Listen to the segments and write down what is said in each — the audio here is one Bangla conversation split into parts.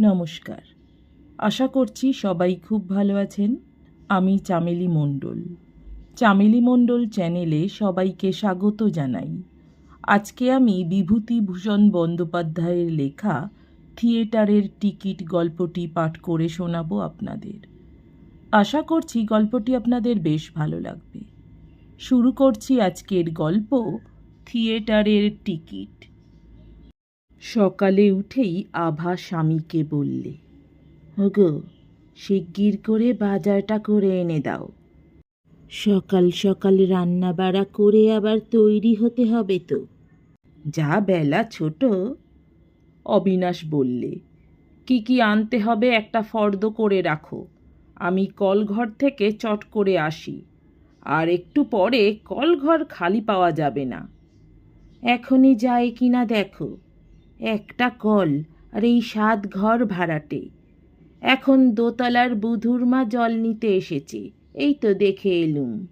নমস্কার। আশা করছি সবাই খুব ভালো আছেন। আমি চামেলি মণ্ডল। চামেলি মণ্ডল চ্যানেলে সবাইকে স্বাগত জানাই। আজকে আমি বিভূতিভূষণ বন্দ্যোপাধ্যায়ের লেখা থিয়েটারের টিকিট গল্পটি পাঠ করে শোনাবো আপনাদের। আশা করছি গল্পটি আপনাদের বেশ ভালো লাগবে। শুরু করছি আজকের গল্প, থিয়েটারের টিকিট। সকালে উঠেই আভা স্বামীকে বললে, ওগো, শিগগির করে বাজারটা করে এনে দাও। সকাল সকাল রান্না বাড়া করে আবার তৈরি হতে হবে তো। যা বেলা ছোট। অবিনাশ বললে, কি কি আনতে হবে একটা ফর্দ করে রাখো। আমি কলঘর থেকে চট করে আসি। আর একটু পরে কলঘর খালি পাওয়া যাবে না। এখনই যায় কিনা দেখো। একটা কল আর এই সাত ঘর ভাড়াটে। এখন দোতলার বুধুর মা জল নিতে এসেছে। এই তো দেখে এলুম।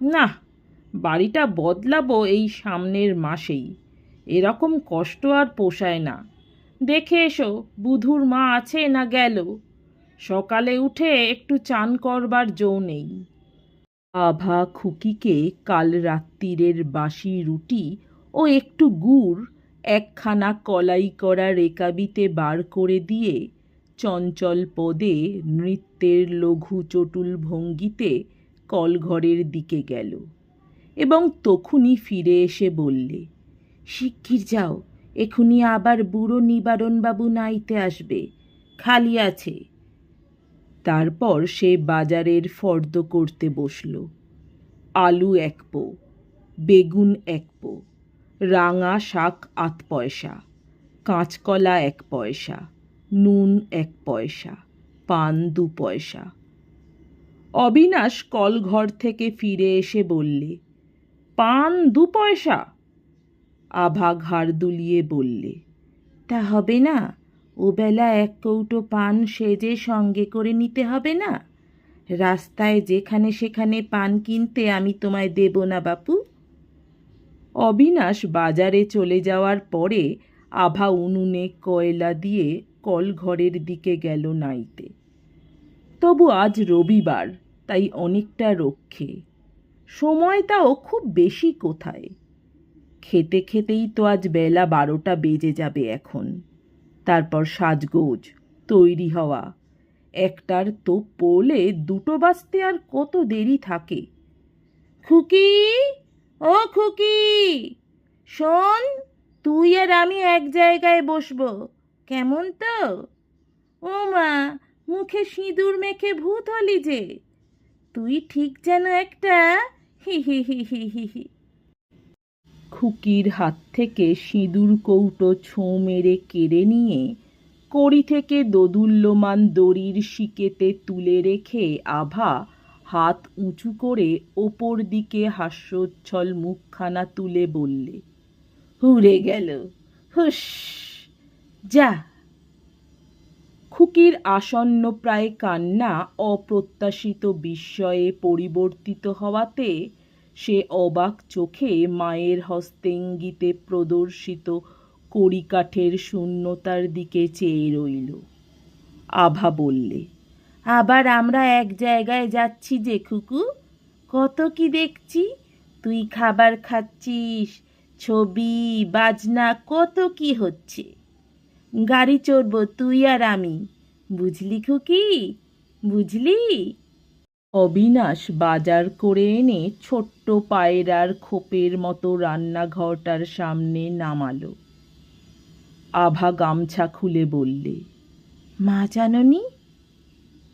না বাড়িটা বদলাবো এই সামনের মাসেই। এরকম কষ্ট আর পোষায় না। দেখে এসো, বুধুর মা আছে না গেল? সকালে উঠে একটু চান করবার জো নেই। আভা খুকিকে কাল রাত্রিরের বাসি রুটি ও একটু গুড় একখানা কলাই করা রেকাবিতে বার করে দিয়ে চঞ্চল পদে নৃত্যের লঘু চটুল ভঙ্গিতে কলঘরের দিকে গেল এবং তখনই ফিরে এসে বললে, শিগগির যাও, এখুনি আবার বুড়ো নিবারণবাবু নাইতে আসবে, খালি আছে। তারপর সে বাজারের ফর্দ করতে বসল। আলু এক পো, বেগুন এক পো রাঙা শাক আট পয়সা, কাঁচকলা এক পয়সা, নুন এক পয়সা, পান দু পয়সা। অবিনাশ কলঘর থেকে ফিরে এসে বললে, পান দু পয়সা? আভা ঘাড় দুলিয়ে বললে, তা হবে না ওবেলা এক কৌটো পান সেজে সঙ্গে করে নিতে হবে না। রাস্তায় যেখানে সেখানে পান কিনতে আমি তোমায় দেব না বাপু। অবিনাশ বাজারে চলে যাওয়ার পরে আভা উনুনে কয়লা দিয়ে কলঘরের দিকে গেল নাইতে। তবু আজ রবিবার, তাই অনেকটা রক্ষে। সময়টাও খুব বেশি কোথায়? খেতে খেতেই তো আজ বেলা বারোটা বেজে যাবে এখন। তারপর সাজগোজ, তৈরি হওয়া। একটার তো পোলে দুটো বাজতে আর কত দেরি থাকে? খুকি! ও খুকি, শোন, তুই আর আমি এক জায়গায় বসবো, কেমন তো? ও মা, মুখে সিঁদুর মেখে ভূত হলি যে, তুই ঠিক যেন একটা হি হি হি হি হি হি। খুকির হাত থেকে সিঁদুর কৌটো ছোঁ মেরে কেড়ে নিয়ে, কড়ি থেকে দোদুল্যমান দড়ির শিকেতে তুলে রেখে আভা হাত উঁচু করে ওপর দিকে হাস্যোচ্ছল মুখখানা তুলে বললে হুড়ে গেল হুস যা। খুকির আসন্ন প্রায় কান্না অপ্রত্যাশিত বিস্ময়ে পরিবর্তিত হওয়াতে সে অবাক চোখে মায়ের হস্তেঙ্গিতে প্রদর্শিত কড়িকাঠের শূন্যতার দিকে চেয়ে রইল। আভা বললে আবার আমরা এক জায়গায় যাচ্ছি যে খুকু কত কি দেখছি? তুই খাবার খাচ্ছিস ছবি বাজনা কত কি হচ্ছে? গাড়ি চড়বো তুই আর আমি। বুঝলি খুকি? বুঝলি? অবিনাশ বাজার করে এনে ছোট্ট পায়রার খোপের মতো রান্নাঘরটার সামনে নামালো। আভা গামছা খুলে বললে মা আননি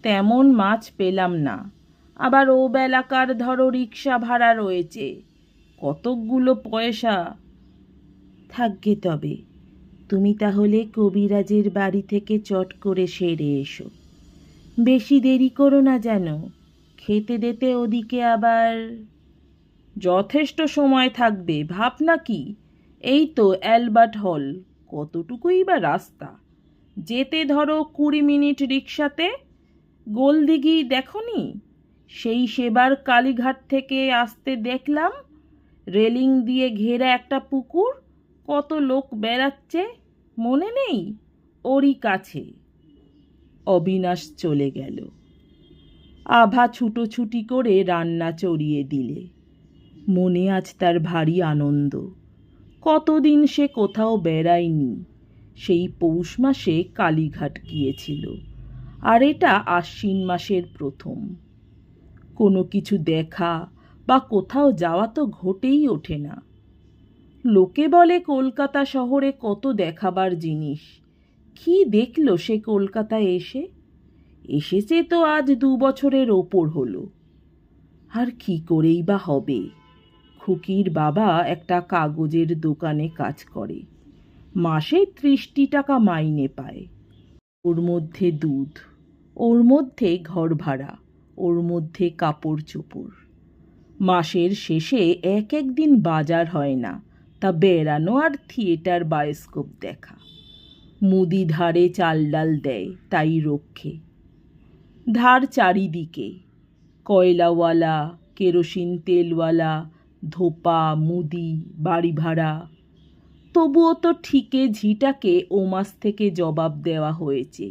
তেমন মাছ পেলাম না। আবার ও বেলাকার ধরো রিক্সা ভাড়া রয়েছে। কতকগুলো পয়সা থাকবে তবে। তুমি তাহলে কবিরাজের বাড়ি থেকে চট করে সেরে এসো। বেশি দেরি করো না যেন। খেতে দিতে ওদিকে আবার যথেষ্ট সময় থাকবে, ভাবনা কি? এই তো অ্যালবার্ট হল, কতটুকুই বা রাস্তা। যেতে ধরো কুড়ি মিনিট রিক্সাতে। গোলদিঘি দেখনি? সেই সেবার কালীঘাট থেকে আসতে দেখলাম, রেলিং দিয়ে ঘেরা একটা পুকুর, কত লোক বেড়াচ্ছে, মনে নেই? ওরই কাছে। অবিনাশ চলে গেল। আভা ছুটোছুটি করে রান্না চড়িয়ে দিলে। মনে আজ তার ভারী আনন্দ। কতদিন সে কোথাও বেড়ায়নি, সেই পৌষ মাসে কালীঘাট গিয়েছিল। আর এটা আশ্বিন মাসের প্রথম। কোনো কিছু দেখা বা কোথাও যাওয়া তো ঘটেই ওঠে না। লোকে বলে কলকাতা শহরে কত দেখাবার জিনিস। কি দেখল সে কলকাতায় এসে? এসেছে তো আজ দু বছরের ওপর হলো। আর কি করেই বা হবে? খুকির বাবা একটা কাগজের দোকানে কাজ করে। মাসে ত্রিশটি টাকা মাইনে পায়। ওর মধ্যে দুধ, ওর মধ্যে ঘর ভাড়া, ওর মধ্যে কাপড় চোপড়। মাসের শেষে এক এক দিন বাজার হয় না, তা বেড়ানো আর থিয়েটার বায়োস্কোপ দেখা। মুদি ধারে চাল ডাল দেয়, তাই রক্ষে। ধার চারিদিকে, কয়লাওয়ালা, কেরোসিন তেলওয়ালা, ধোপা, মুদি, বাড়ি ভাড়া তবুও তো ঠিকে ঝিটাকে ও মাস থেকে জবাব দেওয়া হয়েছে।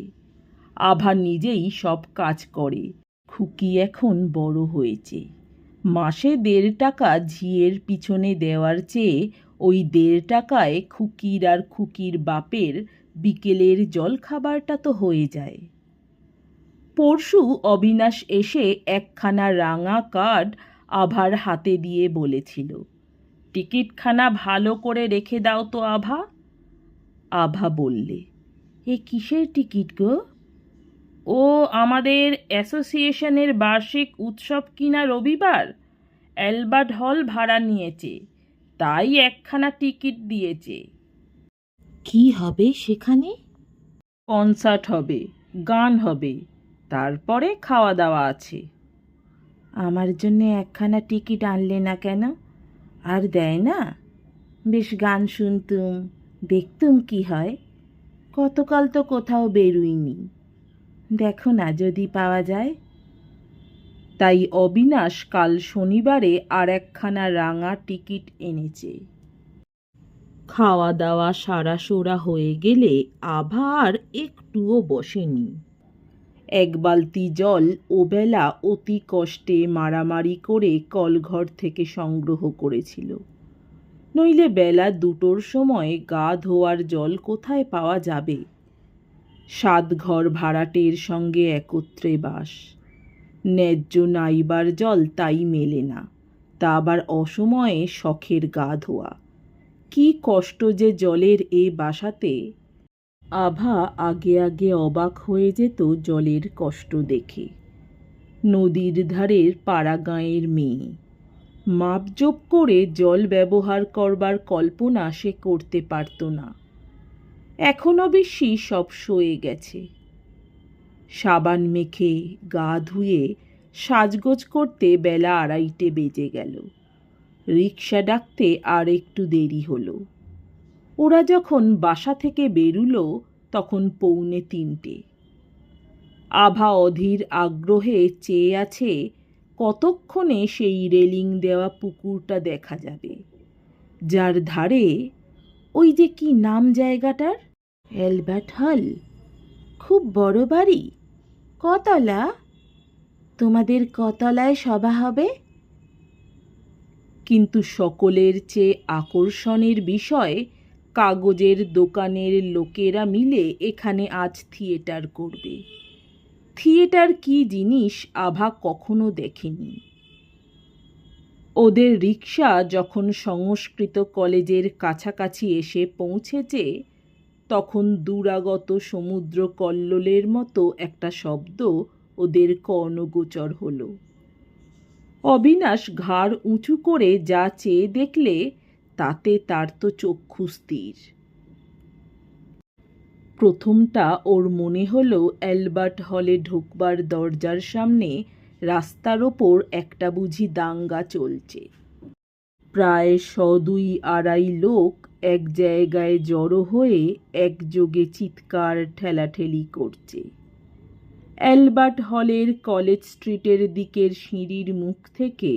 আভা নিজেই সব কাজ করে, খুকি এখন বড় হয়েছে। মাসে দেড় টাকা ঝিয়ের পিছনে দেওয়ার চেয়ে ওই দেড় টাকায় খুকির আর খুকির বাপের বিকেলের জল খাবারটা তো হয়ে যায়। পরশু অবিনাশ এসে একখানা রাঙা কার্ড আভার হাতে দিয়ে বলেছিল। টিকিটখানা ভালো করে রেখে দাও তো আভা। আভা বললে, এ কিসের টিকিট গো? ও আমাদের অ্যাসোসিয়েশনের বার্ষিক উৎসব কিনা রবিবার? অ্যালবার্ট হল ভাড়া নিয়েছে, তাই একখানা টিকিট দিয়েছে। কি হবে সেখানে? কনসার্ট হবে, গান হবে, তারপরে খাওয়া দাওয়া আছে। আমার জন্য একখানা টিকিট আনলে না কেন? আর দেয় না? বেশ গান শুনতুম, দেখতুম কি হয়? কতকাল তো কোথাও বেরুইনি। দেখো না যদি পাওয়া যায়। তাই অবিনাশ কাল শনিবারে আর একখানা রাঙা টিকিট এনেছে। খাওয়া দাওয়া সারা সোরা হয়ে গেলে আভা আর একটুও বসেনি। এক বালতি জল ওবেলা অতি কষ্টে মারামারি করে কলঘর থেকে সংগ্রহ করেছিল। নইলে বেলা দুটোর সময় গা ধোয়ার জল কোথায় পাওয়া যাবে? সাত ঘর ভাড়াটের সঙ্গে একত্রে বাস। ন্যায্য নাইবার জল তাই মেলে না, তা আবার অসময়ে শখের গা ধোয়া। কি কষ্ট যে জলের এ বাসাতে! আভা আগে আগে অবাক হয়ে যেত জলের কষ্ট দেখে। নদীর ধারের পাড়াগাঁয়ের মেয়ে। মাপজোপ করে জল ব্যবহার করবার কল্পনা সে করতে পারত না। এখনও বেশি সব সয়ে গেছে। সাবান মেখে গা ধুয়ে সাজগোজ করতে বেলা আড়াইটে বেজে গেল। রিক্সা ডাকতে আর একটু দেরি হলো। ওরা যখন বাসা থেকে বেরুলো, তখন পৌনে তিনটে। আভা অধীর আগ্রহে চেয়ে আছে, কতক্ষণে সেই রেলিং দেওয়া পুকুরটা দেখা যাবে? যার ধারে, ওই যে কি নাম জায়গাটার? অ্যালবার্ট হল। খুব বড় বাড়ি। কতলা? তোমাদের কতলায় সভা হবে? কিন্তু সকলের চেয়ে আকর্ষণের বিষয় কাগজের দোকানের লোকেরা মিলে এখানে আজ থিয়েটার করবে। থিয়েটার কি জিনিস আভা কখনো দেখেনি। ওদের রিক্সা যখন সংস্কৃত কলেজের কাছাকাছি এসে পৌঁছেছে, তখন দূরাগত সমুদ্র কল্লোলের মতো একটা শব্দ ওদের কর্ণগোচর হলো। অবিনাশ ঘাড় উঁচু করে যা চেয়ে দেখলে তাতে তার তো চক্ষু স্থির। প্রথমটা ওর মনে হলো অ্যালবার্ট হলে ঢুকবার দরজার সামনে রাস্তার ওপর একটা বুঝি দাঙ্গা চলছে। প্রায় দুই আড়াই লোক এক জায়গায় জড়ো হয়ে একযোগে চিৎকার ঠেলাঠেলি করছে। অ্যালবার্ট হলের কলেজ স্ট্রিটের দিকের সিঁড়ির মুখ থেকে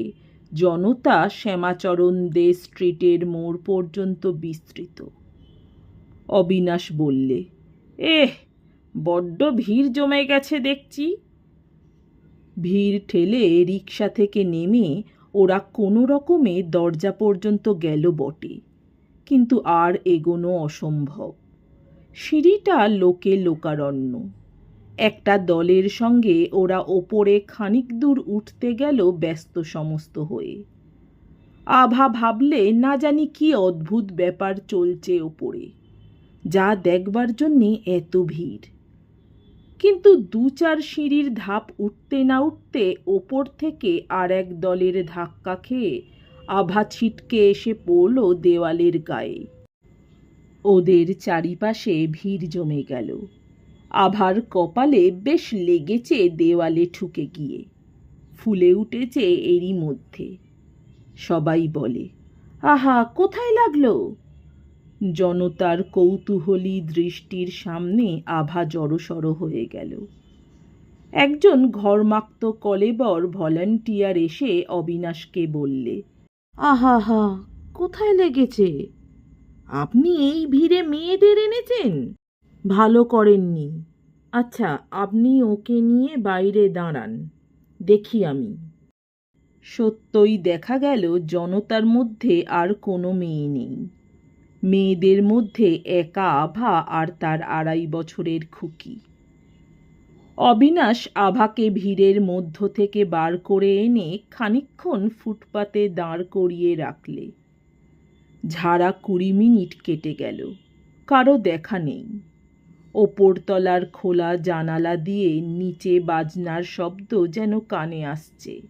জনতা শ্যামাচরণ দে স্ট্রিটের মোড় পর্যন্ত বিস্তৃত। অবিনাশ বললে, এহ, বড্ড ভিড় জমে গেছে দেখছি। ভিড় ঠেলে রিক্সা থেকে নেমে ওরা কোনো রকমে দরজা পর্যন্ত গেল বটে, কিন্তু আর এগোনো অসম্ভব। সিঁড়িটা লোকে লোকারণ্য। একটা দলের সঙ্গে ওরা ওপরে খানিক দূর উঠতে গেল ব্যস্ত সমস্ত হয়ে। আভা ভাবলে না জানি কি অদ্ভুত ব্যাপার চলছে ওপরে, যা দেখবার জন্যে এত ভিড়। কিন্তু দু চার সিঁড়ির ধাপ উঠতে না উঠতে ওপর থেকে আর এক দলের ধাক্কা খেয়ে আভা ছিটকে এসে পড়ল দেওয়ালের গায়ে। ওদের চারিপাশে ভিড় জমে গেল। আভার কপালে বেশ লেগেছে দেওয়ালে ঠুকে গিয়ে। ফুলে উঠেছে এরই মধ্যে। সবাই বলে আহা কোথায় লাগল? জনতার কৌতূহলী দৃষ্টির সামনে আভা জড়সড় হয়ে গেল। একজন ঘরমাক্ত কলেবর ভলান্টিয়ার এসে অবিনাশকে বললে আহা হা কোথায় লেগেছে? আপনি এই ভিড়ে মেয়েদের এনেছেন? ভালো করেননি। আচ্ছা আপনি ওকে নিয়ে বাইরে দাঁড়ান। দেখি আমি। সত্যই দেখা গেল জনতার মধ্যে আর কোনো মেয়ে নেই। মেয়েদের মধ্যে একা আভা আর তার আড়াই বছরের খুকি। অবিনাশ আভাকে ভিড়ের মধ্য থেকে বার করে এনে খানিকক্ষণ ফুটপাতে দাঁড় করিয়ে রাখলে। ঝাড়া কুড়ি মিনিট কেটে গেল। কারও দেখা নেই। ওপরতলার খোলা জানালা দিয়ে নিচে বাজনার শব্দ যেন কানে আসছে।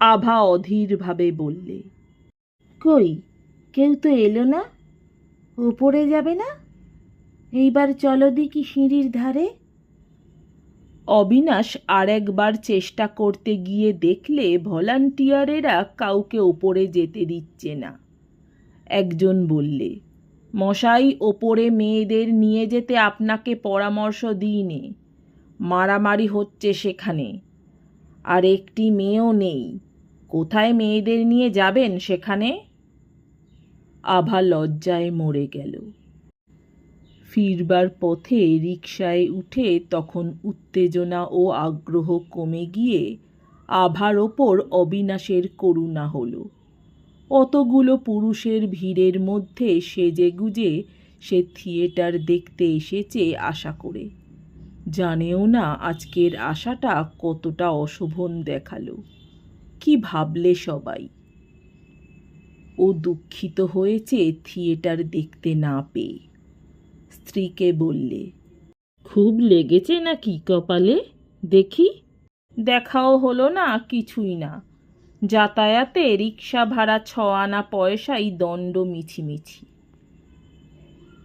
আভা অধীরভাবে বললে, কই, কেউ তো এলো না? ওপরে যাবে না? এইবার চলো দেখি সিঁড়ির ধারে? অবিনাশ আর একবার চেষ্টা করতে গিয়ে দেখলে ভলান্টিয়ারেরা কাউকে ওপরে যেতে দিচ্ছে না। একজন বললে মশাই, ওপরে মেয়েদের নিয়ে যেতে আপনাকে পরামর্শ দিইনি। মারামারি হচ্ছে সেখানে। আর একটি মেয়েও নেই। কোথায় মেয়েদের নিয়ে যাবেন সেখানে? আভা লজ্জায় মরে গেল। ফিরবার পথে রিকশায় উঠে তখন উত্তেজনা ও আগ্রহ কমে গিয়ে আভার ওপর অবিনাশের করুণা হলো। অতগুলো পুরুষের ভিড়ের মধ্যে সেজে গুজে সে থিয়েটার দেখতে এসেছে আশা করে। জানেও না আজকের আশাটা কতটা অশোভন দেখাল। কি ভাবলে সবাই? ও দুঃখিত হয়েছে থিয়েটার দেখতে না পেয়ে। স্ত্রীকে বললে খুব লেগেছে নাকি কপালে? দেখি। দেখাও হলো না কিছুই না। যাতায়াতে রিক্সা ভাড়া ছ আনা পয়সাই দণ্ড মিছিমিছি।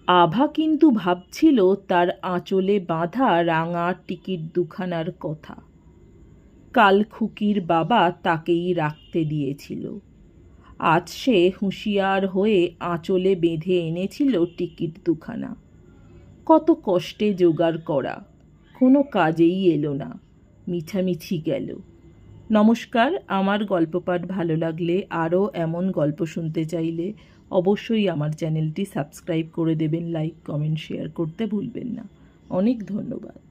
আভা কিন্তু ভাবছিল তার আঁচলে বাঁধা রাঙা টিকিট দুখানার কথা। কাল খুকির বাবা তাকেই রাখতে দিয়েছিল। আজ সে হুঁশিয়ার হয়ে আঁচলে বেঁধে এনেছিল টিকিট দুখানা। কত কষ্টে জোগাড় করা, কোনো কাজেই এলো না, মিছামিছি গেল। নমস্কার, আমার গল্প পাঠ ভালো লাগলে আরও এমন গল্প শুনতে চাইলে অবশ্যই আমার চ্যানেলটি সাবস্ক্রাইব করে দেবেন, লাইক, কমেন্ট, শেয়ার করতে ভুলবেন না। অনেক ধন্যবাদ।